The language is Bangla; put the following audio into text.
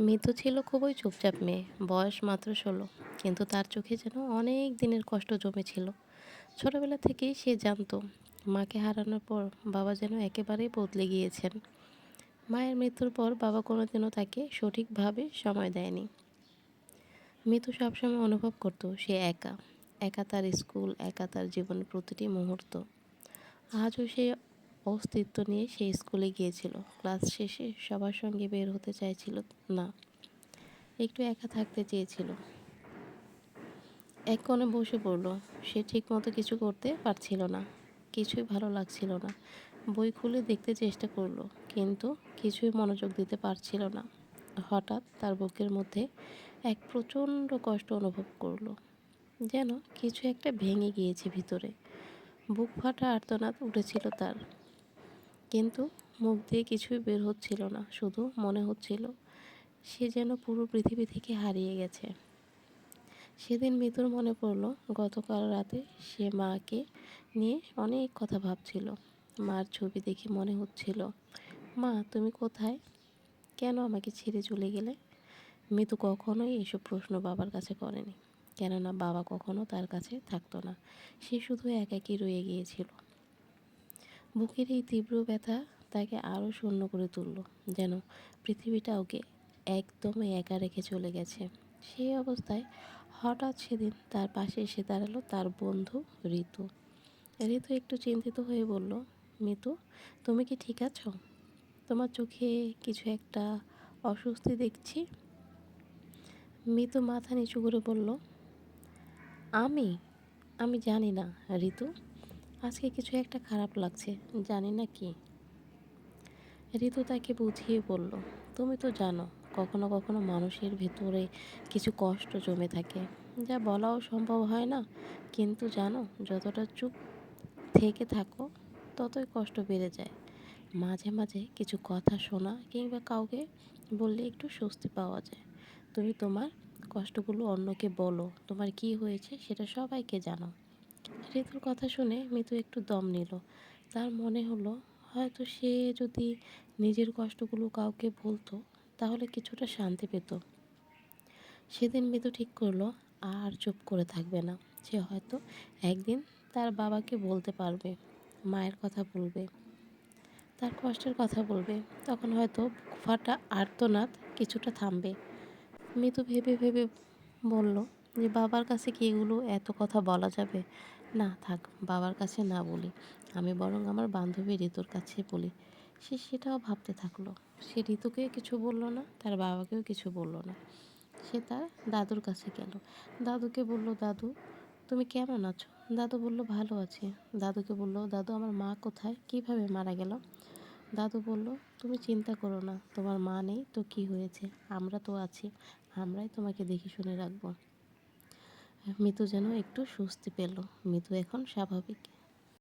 মিতু ছিল খুবই চুপচাপ মেয়ে। বয়স মাত্র ষোলো। কিন্তু তার চোখে যেন অনেক দিনের কষ্ট জমেছিল। ছোটবেলা থেকেই সে জানতো, মাকে হারানোর পর বাবা যেন একেবারেই বদলে গিয়েছেন। মায়ের মৃত্যুর পর বাবা কোনোদিনও তাকে সঠিকভাবে সময় দেয়নি। মিতু সবসময় অনুভব করত সে একা। একা তার স্কুল, একা তার জীবনের প্রতিটি মুহূর্ত। আজও সে অস্তিত্ব নিয়ে সে স্কুলে গিয়েছিল। ক্লাস শেষে সবার সঙ্গে বের হতে চাইছিল না। একটু একা থাকতে চেয়েছিল। এক কোণে বসে পড়ল। সে ঠিকমতো কিছু করতে পারছিল না। কিছুই ভালো লাগছিল না। বই খুলে দেখতে চেষ্টা করল, কিন্তু কিছুই মনোযোগ দিতে পারছিল না। হঠাৎ তার বুকের মধ্যে এক প্রচণ্ড কষ্ট অনুভব করল। যেন কিছু একটা ভেঙে গিয়েছে ভিতরে। বুক ফাটা আর্তনাদ উঠেছিল তার। কিন্তু মুখ দিয়ে কিছুই বের হচ্ছিল না, শুধু মনে হচ্ছিল সে যেন পুরো পৃথিবী থেকে হারিয়ে গেছে। সেদিন মৃত্যুর মনে পড়ল, গতকাল রাতে সে মাকে নিয়ে অনেক কথা ভাবছিল। মার ছবি দেখে মনে হচ্ছিল, মা, তুমি কোথায়? কেন আমাকে ছেড়ে চলে গেলে? মৃত্যু কখনোই এসব প্রশ্ন বাবার কাছে করেনি, কেননা বাবা কখনো তার কাছে থাকতো না। সে শুধু একাকী রয়ে গিয়েছিল। বুকের এই তীব্র ব্যথা তাকে আরও শূন্য করে তুলল, যেন পৃথিবীটা ওকে একদমই একা রেখে চলে গেছে। সেই অবস্থায় হঠাৎ সেদিন তার পাশে এসে দাঁড়াল তার বন্ধু ঋতু। ঋতু একটু চিন্তিত হয়ে বলল, মিতু, তুমি কি ঠিক আছো? তোমার চোখে কিছু একটা অস্বস্তি দেখছি? মিতু মাথা নিচু করে বলল, আমি? আমি জানি না, ঋতু। আজকে কিছু একটা খারাপ লাগছে, জানি না কি। ঋতু তাকে বুঝিয়ে বলল, তুমি তো জানো, কখনো কখনো মানুষের ভেতরে কিছু কষ্ট জমে থাকে। যা বলাও সম্ভব হয় না, কিন্তু জানো, যতটা চুপ থেকে থাকো, ততই কষ্ট বেড়ে যায়। মাঝে মাঝে কিছু কথা শোনা কিংবা কাউকে বললে একটু স্বস্তি পাওয়া যায়। তুমি তোমার কষ্টগুলো অন্যকে বলো, তোমার কি হয়েছে সেটা সবাইকে জানাও ঋতুর কথা শুনে মিতু একটু দম নিল। তার মনে হলো, হয়তো সে যদি নিজের কষ্টগুলো কাউকে বলতো, তাহলে কিছুটা শান্তি পেত। সেদিন মিতু ঠিক করল, আর চুপ করে থাকবে না। সে হয়তো একদিন তার বাবাকে বলতে পারবে, মায়ের কথা বলবে, তার কষ্টের কথা বলবে। তখন হয়তো ফাটা আর্তনাদ কিছুটা থামবে। মিতু ভেবে ভেবে বলল, যে বাবার কাছে কি এগুলো এত কথা বলা যাবে? না, থাক, বাবার কাছে না বলি। আমি বরং আমার বান্ধবী ঋতুর কাছে বলি। সে সেটাও ভাবতে থাকল। সে ঋতুকে কিছু বলল না, তার বাবাকেও কিছু বলল না। সে তার দাদুর কাছে গেল। দাদুকে বলল, দাদু, তুমি কেমন আছো? দাদু বলল, ভালো আছি। দাদুকে বলল, দাদু, আমার মা কোথায়? কীভাবে মারা গেল? দাদু বলল, তুমি চিন্তা করো না, তোমার মা নেই, তো কি হয়েছে? আমরা তো আছি। আমরাই তোমাকে দেখে শুনে রাখব। মিতু যেন একটু স্বস্তি পেল। মিতু এখন স্বাভাবিক।